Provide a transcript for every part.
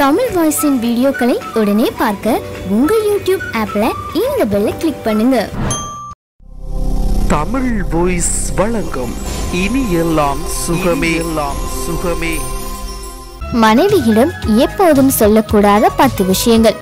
தமிழ் வாய்ஸின் வீடியோக்களை உடனே பார்க்க உங்க யூடியூப் ஆப்ல இந்த பெல்லை கிளிக் பண்ணுங்க. தமிழ் வாய்ஸ் வழங்கும். இனி எல்லாம் சுகமே. எல்லாம் சுகமே. மனைவியிடம் எப்போதும் சொல்லக்கூடாத பத்து விஷயங்கள்.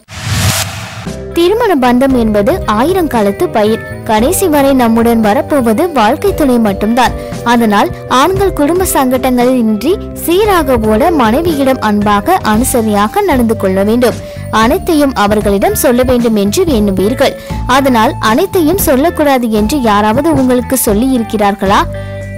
திருமண பந்தம் என்பது ஆயிரம் காலத்து பயிர். கடைசி வரை நம்முடன் வரப்போவது வாழ்க்கை துணை மட்டும்தான். அதனால் ஆண்கள் குடும்ப சங்கடங்கள் இன்றி சீராக ஓட மனைவியிடம் அன்பாக அனுசரியாக நடந்து கொள்ள வேண்டும். அனைத்தையும் அவர்களிடம் சொல்ல வேண்டும் என்று எண்ணுவீர்கள். அதனால் அனைத்தையும் சொல்லக்கூடாது என்று யாராவது உங்களுக்கு சொல்லி இருக்கிறார்களா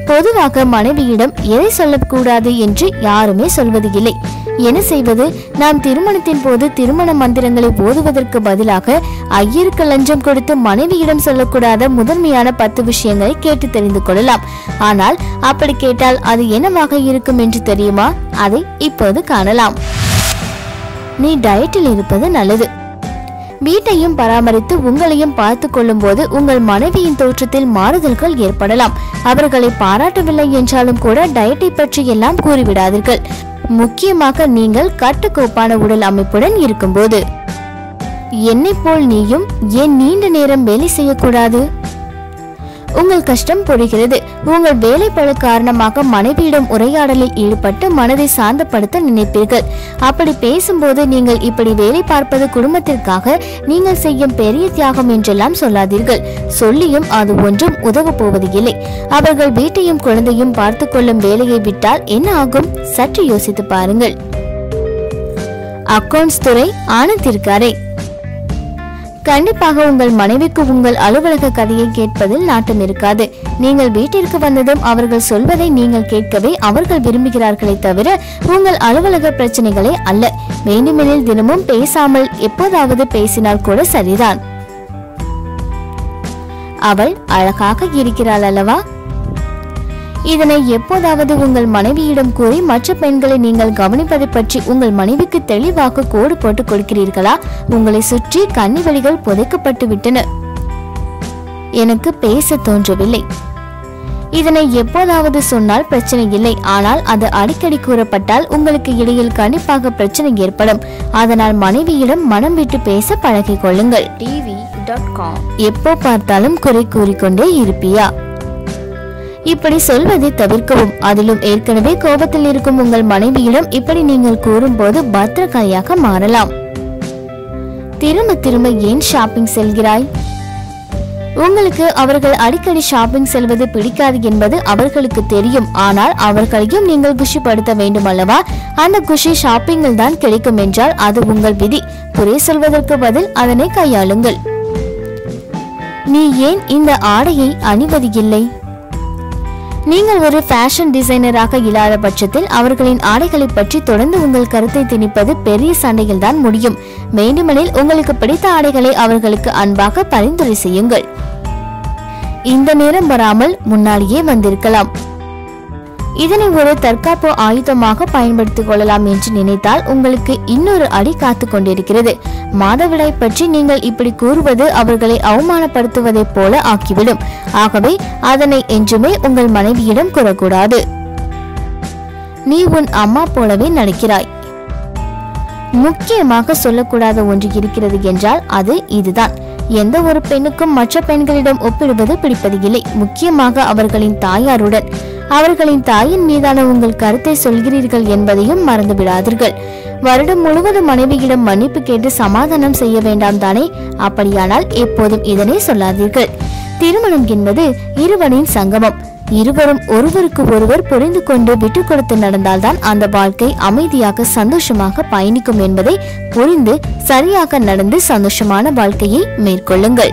பொதுவாக மனைவியிடம் எதை சொல்லக்கூடாது என்று யாருமே சொல்வது இல்லை என்ன செய்வது? நாம் திருமணத்தின் போது திருமண மந்திரங்களை போதுவதற்கு பதிலாக ஐயருக்கு லஞ்சம் கொடுத்து மனைவியிடம் சொல்லக்கூடாத முதன்மையான பத்து விஷயங்களை கேட்டு தெரிந்து கொள்ளலாம். ஆனால் அப்படி கேட்டால் அது என்னவாக இருக்கும் என்று தெரியுமா? அதை இப்போது காணலாம். நீ டயட்டில் இருப்பது நல்லது. வீட்டையும் பராமரித்து உங்களையும் பார்த்து கொள்ளும் போது உங்கள் மனைவியின் தோற்றத்தில் மாறுதல்கள் ஏற்படலாம். அவர்களை பாராட்டவில்லை என்றாலும் கூட டயட்டை பற்றி எல்லாம் கூறிவிடாதீர்கள். முக்கியமாக நீங்கள் கட்டுக்கோப்பான உடல் அமைப்புடன் இருக்கும்போது. என்னை போல் நீயும் ஏன் நீண்ட நேரம் வேலை செய்யக்கூடாது? உங்கள் கஷ்டம் புரிகிறது. உங்கள் வேலைப்பழு காரணமாக மனைவியிடம் உரையாடலில் ஈடுபட்டு மனதை சாந்தப்படுத்த நினைப்பீர்கள். அப்படி பேசும்போது நீங்கள் இப்படி வேலை பார்ப்பது குடும்பத்திற்காக நீங்கள் செய்யும் பெரிய தியாகம் என்றெல்லாம் சொல்லாதீர்கள். சொல்லியும் அது ஒன்றும் உதவ போவது இல்லை. அவர்கள் வீட்டையும் குழந்தையும் பார்த்து கொள்ளும் வேலையை விட்டால் என்ன ஆகும்? சற்று யோசித்து பாருங்கள். அக்கவுண்ட்ஸ் துறை ஆனந்திருக்காரே கண்டிப்பாக உங்கள் மனைவிக்கு உங்கள் அலுவலக கதையை கேட்பதில் நாட்டம் இருக்காது. நீங்கள் வீட்டிற்கு வந்ததும் அவர்கள் சொல்வதை நீங்கள் கேட்கவே அவர்கள் விரும்புகிறார்களே தவிர உங்கள் அலுவலக பிரச்சனைகளை அல்ல. வேண்டுமெனில் தினமும் பேசாமல் எப்போதாவது பேசினால் கூட சரிதான். அவள் அழகாக இருக்கிறாள் அல்லவா? இதனை எப்போதாவது உங்கள் மனைவியிடம் கூறி மற்ற பெண்களை நீங்கள் கவனிப்பதை பற்றி உங்கள் மனைவிக்கு தெளிவாக கோடு போட்டு கொடுக்கிறீர்களா? உங்களை சுற்றி கன்னிவெளிகள் புதைக்கப்பட்டு விட்டன. எனக்கு பேச தோன்றவில்லை. இதனை எப்போதாவது சொன்னால் பிரச்சனை இல்லை. ஆனால் அது அடிக்கடி கூறப்பட்டால் உங்களுக்கு இடையில் கண்டிப்பாக பிரச்சனை ஏற்படும். அதனால் மனைவியிடம் மனம் விட்டு பேச பழகிக் கொள்ளுங்கள். எப்போ பார்த்தாலும் குறை கூறிக்கொண்டே இருப்பியா? இப்படி சொல்வதை தவிர்க்கவும். அதிலும் ஏற்கனவே கோபத்தில் இருக்கும் உங்கள் மனைவியிடம் இப்படி நீங்கள் கூறும்போது பத்திரகாளியாக மாறலாம். திரும்ப திரும்ப ஏன் ஷாப்பிங் செல்கிறாய்? உங்களுக்கு அவர்கள் அடிக்கடி ஷாப்பிங் செல்வது பிடிக்காது என்பது அவர்களுக்கு தெரியும். ஆனால் அவர்களையும் நீங்கள் குஷிப்படுத்த வேண்டும் அல்லவா? அந்த குஷி ஷாப்பிங்கில் தான் கிடைக்கும் என்றால் அது உங்கள் விதி. குறை சொல்வதற்கு பதில் அதனை கையாளுங்கள். நீ ஏன் இந்த ஆடையை அணிவது இல்லை? நீங்கள் ஒரு ஃபேஷன் டிசைனராக இல்லாத பட்சத்தில் அவர்களின் ஆடைகளை பற்றி தொடர்ந்து உங்கள் கருத்தை திணிப்பது பெரிய சண்டையில் தான் முடியும். வேண்டுமெனில் உங்களுக்கு பிடித்த ஆடைகளை அவர்களுக்கு அன்பாக பரிந்துரை செய்யுங்கள். இந்த நேரம் வராமல் முன்னாடியே வந்திருக்கலாம். இதனை ஒரு தற்காப்பு ஆயுதமாக பயன்படுத்திக் கொள்ளலாம் என்று நினைத்தால் உங்களுக்கு இன்னொரு அடி காத்து கொண்டிருக்கிறது. மாதவிடாய் பற்றி நீங்கள் இப்படி கூறுவது அவர்களை அவமானப்படுத்துவதைப் போல ஆக்கிவிடும். ஆகவே அதனை என்றுமே உங்கள் மனைவியிடம் கூறக்கூடாது. நீ உன் அம்மா போலவே நடக்கிறாய். முக்கியமாக சொல்லக்கூடாத ஒன்று இருக்கிறது என்றால் அது இதுதான். எந்த ஒரு பெண்ணுக்கும் மற்ற பெண்களிடம் ஒப்பிடுவது பிடிப்பது இல்லை முக்கியமாக அவர்களின் தாயாருடன். அவர்களின் தாயின் மீதான உங்கள் கருத்தை சொல்கிறீர்கள் என்பதையும் மறந்து விடாதீர்கள் வருடம் முழுவதும் மனைவியிடம் மன்னிப்பு கேட்டு சமாதானம் செய்ய வேண்டாம் தானே? அப்படியானால் எப்போதும் இதனை சொல்லாதீர்கள். திருமணம் என்பது இருவரின் சங்கமம். இருவரும் ஒருவருக்கு ஒருவர் புரிந்து கொண்டு விட்டு கொடுத்து நடந்தால்தான் அந்த வாழ்க்கை அமைதியாக சந்தோஷமாக பயணிக்கும் என்பதை புரிந்து சரியாக நடந்து சந்தோஷமான வாழ்க்கையை மேற்கொள்ளுங்கள்.